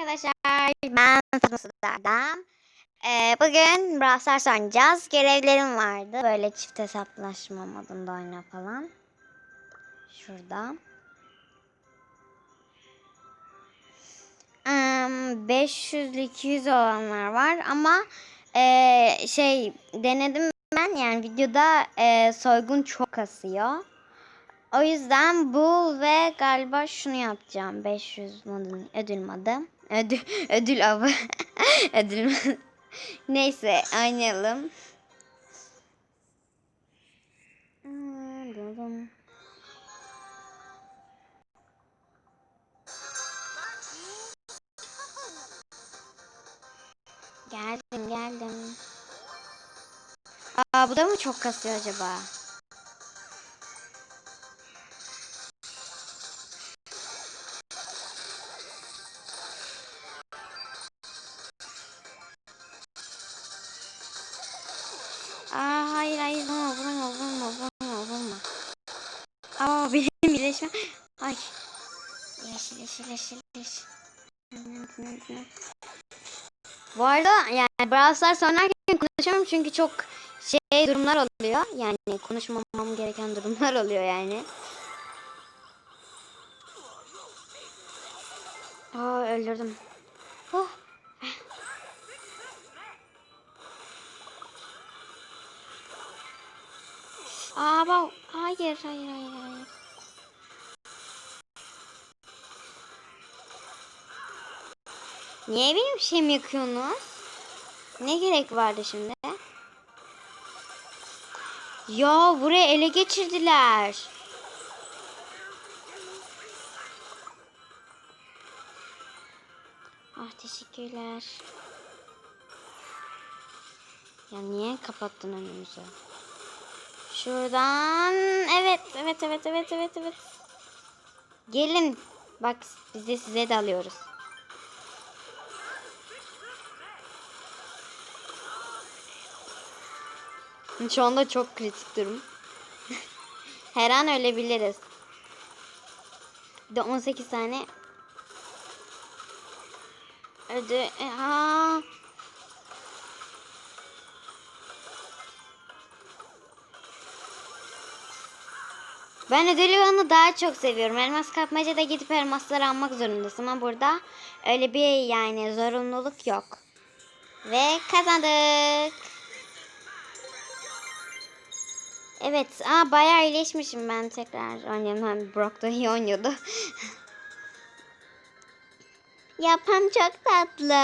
arkadaşlar. Ben Fatma Sudar'dan. Ee, bugün Brawl Stars oynayacağız. Görevlerim vardı. Böyle çift hesaplaşma modunda oyna falan. Şurada. Hmm, 500 200 olanlar var ama ee, şey denedim ben yani videoda ee, soygun çok kasıyor. O yüzden bu ve galiba şunu yapacağım. 500 modun ödül modu. Ödül, ödül avı. ödül. Neyse oynayalım. Geldim geldim. Aa bu da mı çok kasıyor acaba? Birleşme. Ay. Yeşil yeşil yeşil yeşil. Bu arada yani Brawl Stars oynarken çünkü çok şey durumlar oluyor. Yani konuşmamam gereken durumlar oluyor yani. Aa öldürdüm. Oh. Aa bak hayır hayır hayır hayır. Niye benim şeyimi yakıyorsunuz? Ne gerek vardı şimdi? Ya buraya ele geçirdiler. Ah teşekkürler. Ya niye kapattın önümüzü? Şuradan evet evet evet evet evet evet. Gelin. Bak biz de size de alıyoruz. Şu anda çok kritik durum. Her an ölebiliriz. Bir de 18 tane ödü. Aa. Ben ödül yolunu daha çok seviyorum. Elmas kapmacada gidip elmasları almak zorundasın ama burada öyle bir yani zorunluluk yok. Ve kazandık. Evet, aa bayağı iyileşmişim ben tekrar oynayayım. Hem Brock da iyi oynuyordu. Yapam çok tatlı.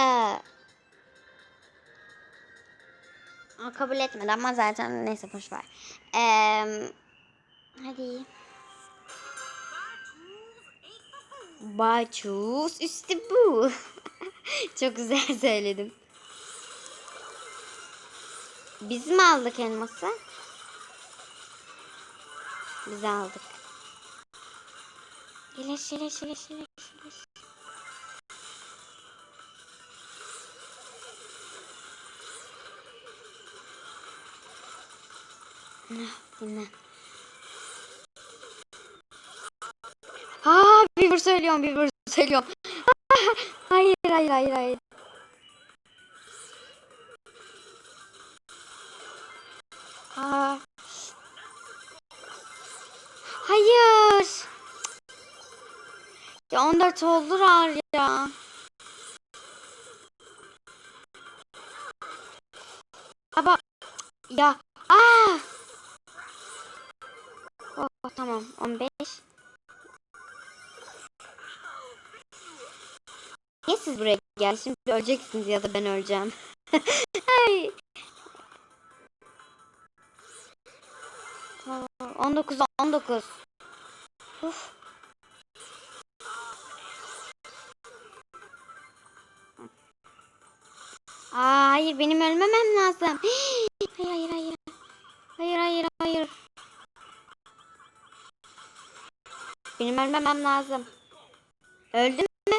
Aa, kabul etmedi ama zaten neyse boş ver. Ee, hadi. Baçuz işte bu. çok güzel söyledim. Biz mi aldık elması? Biz aldık. İleş ileş ileş ileş ileş. Dinle. Ha bir vur söylüyorum bir vur söylüyorum. hayır hayır hayır hayır. Hayır. Ya 14 oldular ya. Ama ya aa. Oh, tamam 15. Niye siz buraya geldiniz? Şimdi öleceksiniz ya da ben öleceğim. Ay. 19 19. Uf. Aa, hayır benim ölmemem lazım. Hayır hayır hayır. Hayır hayır hayır. Benim ölmemem lazım. Öldüm mü?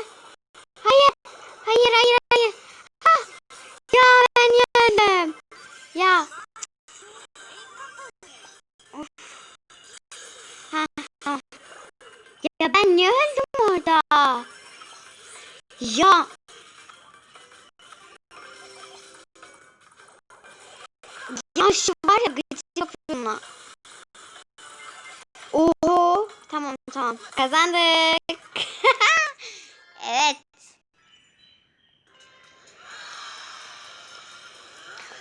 Hayır. Hayır hayır Ben niye öldüm orada? Ya. Ya şu var ya gıcık yapıyorum lan. Oho. Tamam tamam. Kazandık. evet.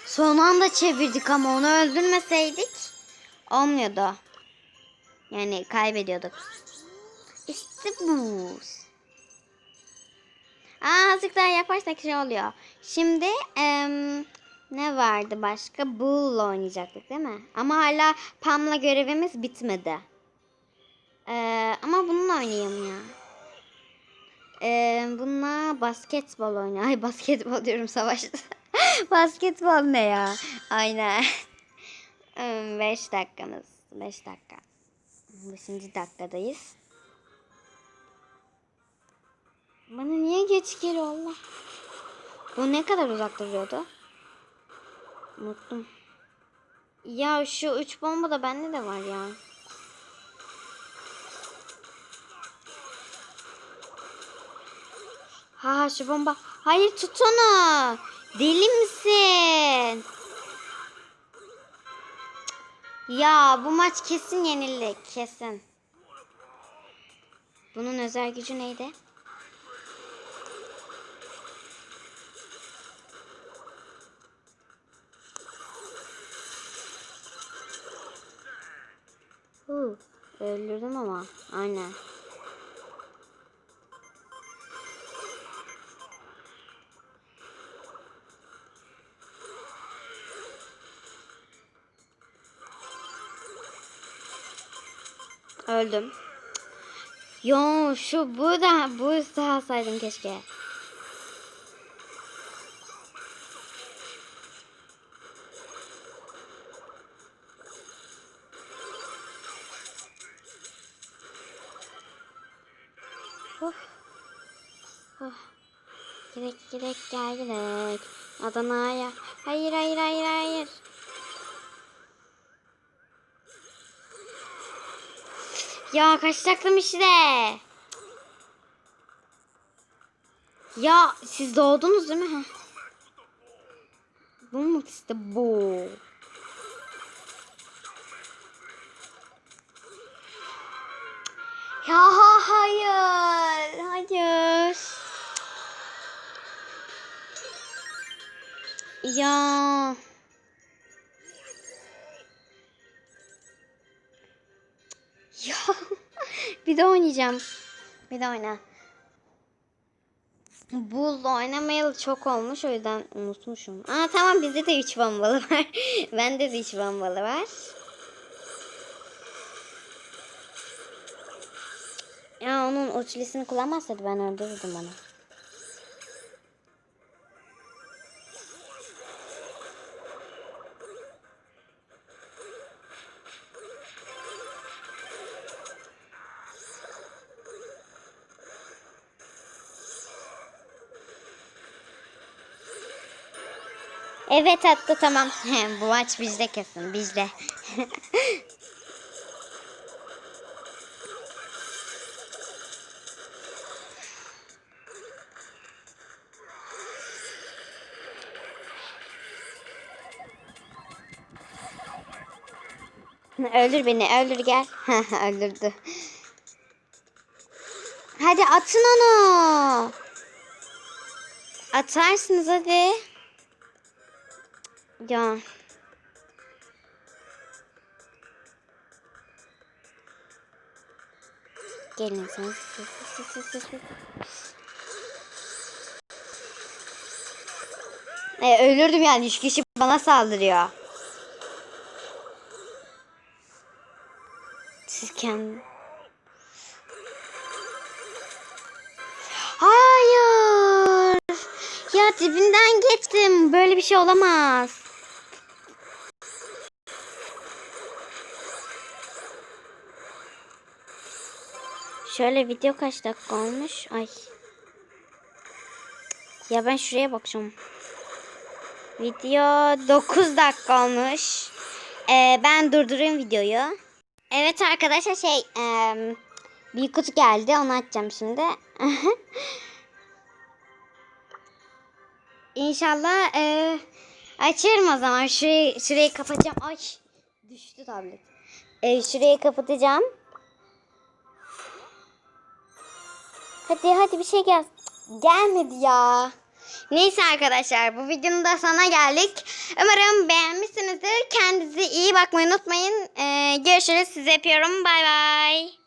Son anda çevirdik ama onu öldürmeseydik olmuyordu. Yani kaybediyorduk. İşte bu. Aa daha yaparsak şey oluyor. Şimdi em, ne vardı başka? Bull'la oynayacaktık değil mi? Ama hala Pam'la görevimiz bitmedi. Ee, ama bununla oynayayım ya. Ee, bununla basketbol oynayayım. Ay basketbol diyorum savaşta. basketbol ne ya? Aynen. 5 dakikamız. 5 dakika. 5. dakikadayız. Bana niye geç geliyor Allah? Bu ne kadar uzak duruyordu? Unuttum. Ya şu üç bomba da bende de var ya. Ha şu bomba. Hayır tut onu. Deli misin? Ya bu maç kesin yenilik kesin. Bunun özel gücü neydi? Öldürdüm ama. Aynen. Öldüm. Yo şu bu da bu alsaydım keşke. Of. Oh. Girek gel girek. Adana'ya. Hayır hayır hayır hayır. Ya kaçacaktım işte. Ya siz doğdunuz değil mi? Heh. Bu mu işte bu? Ya hayır. Hayır. Ya. Ya. bir de oynayacağım. Bir de oyna. Bull'la oynamayalı çok olmuş o yüzden unutmuşum. Aa tamam bizde de 3 bombalı var. Bende de 3 bombalı var. Ya onun uçlisini kullanmazsaydı ben öldürürdüm onu. Evet attı tamam. Bu maç bizde kesin bizde. öldür beni öldür gel. Öldürdü. Hadi atın onu. Atarsınız hadi. Ya. Gelin sen. E, ölürdüm yani. Üç kişi bana saldırıyor. Siz kendi... Hayır. Ya dibinden geçtim. Böyle bir şey olamaz. Şöyle video kaç dakika olmuş? Ay. Ya ben şuraya bakacağım. Video 9 dakika olmuş. Ee, ben durdurayım videoyu. Evet arkadaşlar şey e, bir kutu geldi onu açacağım şimdi. İnşallah e, Açıyorum o zaman. Şurayı, şurayı kapatacağım. Ay düştü tablet. Ee, şurayı kapatacağım. Hadi hadi bir şey gel. Gelmedi ya. Neyse arkadaşlar bu videonun da sonuna geldik. Umarım beğenmişsinizdir. Kendinize iyi bakmayı unutmayın. Ee, görüşürüz. Sizi öpüyorum. Bay bay.